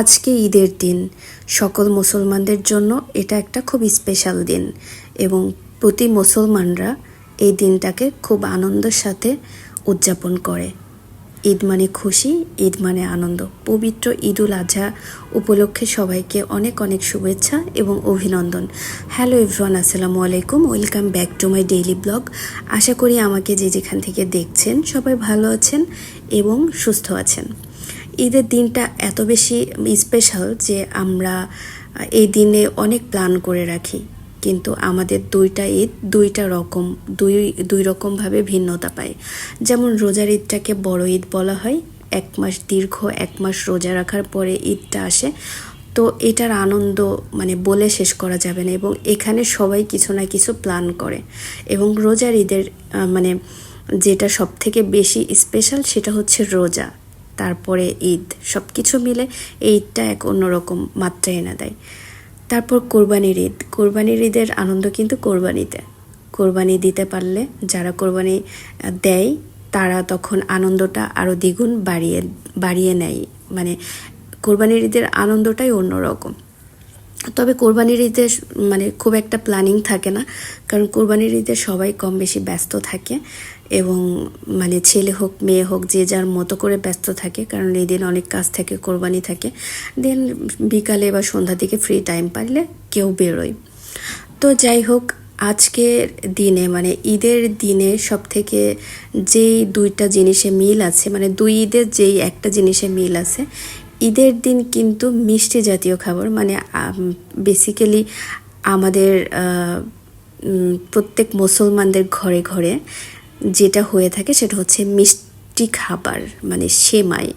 আজকে ঈদের দিন। সকল মুসলমানদের জন্য এটা একটা খুব স্পেশাল দিন এবং প্রতি মুসলমানরা এই দিনটাকে খুব আনন্দের সাথে উদযাপন করে। ঈদ মানে খুশি, ঈদ মানে আনন্দ। পবিত্র ঈদুল আজহা উপলক্ষে সবাইকে অনেক অনেক শুভেচ্ছা এবং অভিনন্দন। হ্যালো এভরিওয়ান আসসালামু আলাইকুম। Welcome back to my daily blog আশা করি আমাকে যে যেখান থেকে দেখছেন সবাই ভালো আছেন এবং সুস্থ আছেন। ঈদের দিনটা এত বেশি স্পেশাল যে আমরা এই দিনে অনেক প্ল্যান করে রাখি। কিন্তু আমাদের দুইটা ঈদ দুইটা রকম, দুই দুই রকমভাবে ভিন্নতা পায়। যেমন রোজার ঈদটাকে বড় ঈদ বলা হয়, এক মাস দীর্ঘ, এক মাস রোজা রাখার পরে ঈদটা আসে। তো এটার আনন্দ মানে বলে শেষ করা যাবে না এবং এখানে সবাই কিছু না কিছু প্ল্যান করে। এবং রোজার ঈদের মানে যেটা সব থেকে বেশি স্পেশাল সেটা হচ্ছে রোজা। তারপরে ঈদ সব কিছু মিলে এই ঈদটা এক অন্যরকম মাত্রা এনে দেয়। তারপর কোরবানির ঈদ। কোরবানির ঈদের আনন্দ কিন্তু কোরবানিতে। কোরবানি দিতে পারলে যারা কোরবানি দেয়, তারা তখন আনন্দটা আরও দ্বিগুণ বাড়িয়ে বাড়িয়ে নেয়। মানে কোরবানির ঈদের আনন্দটাই অন্যরকম। তবে কোরবানির ঈদে মানে খুব একটা প্ল্যানিং থাকে না। কারণ কোরবানির ঈদে সবাই কম বেশি ব্যস্ত থাকে এবং মানে ছেলে হোক, মেয়ে হোক, যে যার মতো করে ব্যস্ত থাকে, কারণ এই দিন অনেক কাজ থাকে, কোরবানি থাকে। দেন বিকালে বা সন্ধ্যা দিকে ফ্রি টাইম পারলে কেউ বেরোয়। তো যাই হোক, আজকের দিনে মানে ঈদের দিনে সব থেকে যেই দুইটা জিনিসে মিল আছে মানে দুই ঈদের যেই একটা জিনিসে মিল আছে ঈদের দিন কিন্তু মিষ্টি জাতীয় খাবার মানে বেসিক্যালি আমাদের প্রত্যেক মুসলমানদের ঘরে ঘরে যেটা হয়ে থাকে সেটা হচ্ছে মিষ্টি খাবার মানে সেমাই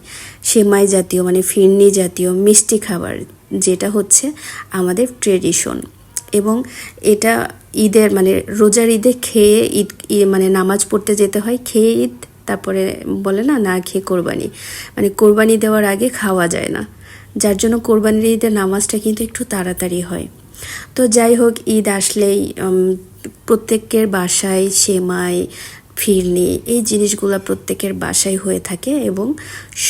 সেমাই জাতীয় মানে ফিরনি জাতীয় মিষ্টি খাবার, যেটা হচ্ছে আমাদের ট্রেডিশন এবং এটা ঈদের মানে রোজার ঈদে খেয়ে ঈদ মানে নামাজ পড়তে যেতে হয়, খেয়ে ঈদ তারপরে বলে না না, খেয়ে কোরবানি। মানে কোরবানি দেওয়ার আগে খাওয়া যায় না। যার জন্য কোরবানির ঈদের নামাজটা কিন্তু একটু তাড়াতাড়ি হয়। তো যাই হোক, ঈদ আসলেই প্রত্যেকের বাসায় সেমাই ফিরনি এই জিনিসগুলো প্রত্যেকের বাসায় হয়ে থাকে এবং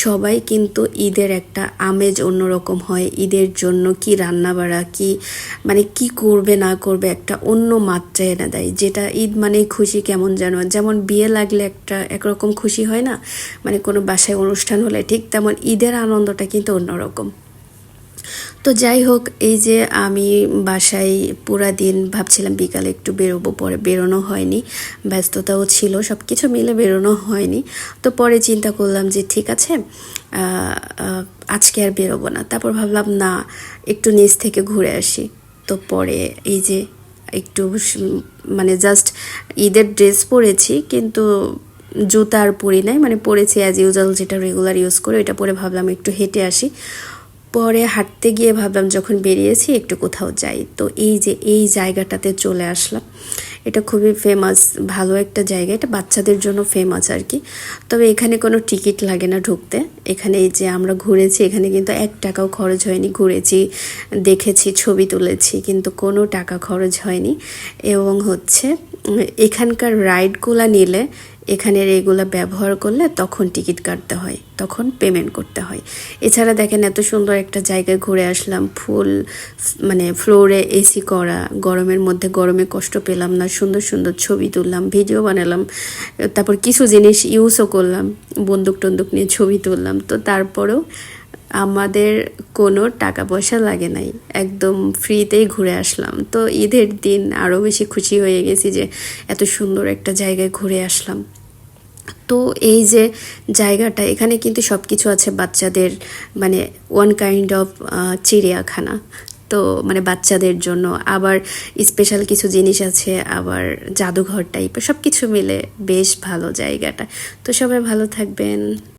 সবাই কিন্তু ঈদের একটা আমেজ অন্যরকম হয়। ঈদের জন্য কি রান্না বাড়া কি মানে কি করবে, না করবে একটা অন্য মাত্রা এনে দেয়। যেটা ঈদ মানেই খুশি কেমন যেন। যেমন বিয়ে লাগলে একটা একরকম খুশি হয় না? মানে কোনো বাসায় অনুষ্ঠান হলে ঠিক তেমন ঈদের আনন্দটা কিন্তু অন্যরকম। তো যাই হোক, এই যে আমি বাসায় পুরা দিন ভাবছিলাম বিকালে একটু বেরোবো, পরে বেরোনো হয়নি, ব্যস্ততাও ছিল সব কিছু মিলে বেরোনো হয়নি। তো পরে চিন্তা করলাম যে ঠিক আছে আজকে আর বেরোবো না। তারপর ভাবলাম না, একটু নিচ থেকে ঘুরে আসি। তো পরে এই যে একটু মানে জাস্ট ঈদের ড্রেস পরেছি, কিন্তু জুতা আর পরি নাই মানে পরেছি অ্যাজ ইউজুয়াল যেটা রেগুলার ইউজ করে, ওইটা পরে ভাবলাম একটু হেঁটে আসি। পরে হাঁটতে গিয়ে ভাবলাম যখন বেরিয়েছি একটু কোথাও যাই। তো এই যে এই জায়গাটাতে চলে আসলাম। এটা খুবই ফেমাস ভালো একটা জায়গা। এটা বাচ্চাদের জন্য ফেমাস আর কি। তবে এখানে কোনো টিকিট লাগে না ঢুকতে। এখানে এই যে আমরা ঘুরেছি, এখানে কিন্তু এক টাকাও খরচ হয়নি। ঘুরেছি, দেখেছি, ছবি তুলেছি, কিন্তু কোনো টাকা খরচ হয়নি। এবং হচ্ছে এখানকার রাইডগুলো নিলে এখানের এগুলো ব্যবহার করলে তখন টিকিট কাটতে হয়, তখন পেমেন্ট করতে হয়। এছাড়া দেখেন এত সুন্দর একটা জায়গায় ঘুরে আসলাম, ফুল মানে ফ্লোরে এসি করা, গরমের মধ্যে গরমে কষ্ট পেলাম না, সুন্দর সুন্দর ছবি তুললাম ভিডিও বানালাম, তারপর কিছু জিনিস ইউজও করলাম, বন্দুক টন্দুক নিয়ে ছবি তুললাম। তো তারপরেও আমাদের কোনো টাকা পয়সা লাগে নাই, একদম ফ্রিতেই ঘুরে আসলাম। তো ঈদের দিন আরও বেশি খুশি হয়ে গেছি যে এত সুন্দর একটা জায়গায় ঘুরে আসলাম। তো এই যে জায়গাটা, এখানে কিন্তু সব কিছু আছে বাচ্চাদের মানে ওয়ান কাইন্ড অফ চিড়িয়াখানা। তো মানে বাচ্চাদের জন্য আবার স্পেশাল কিছু জিনিস আছে, আবার জাদুঘর টাইপের সব কিছু মিলে বেশ ভালো জায়গাটা। তো সবাই ভালো থাকবেন।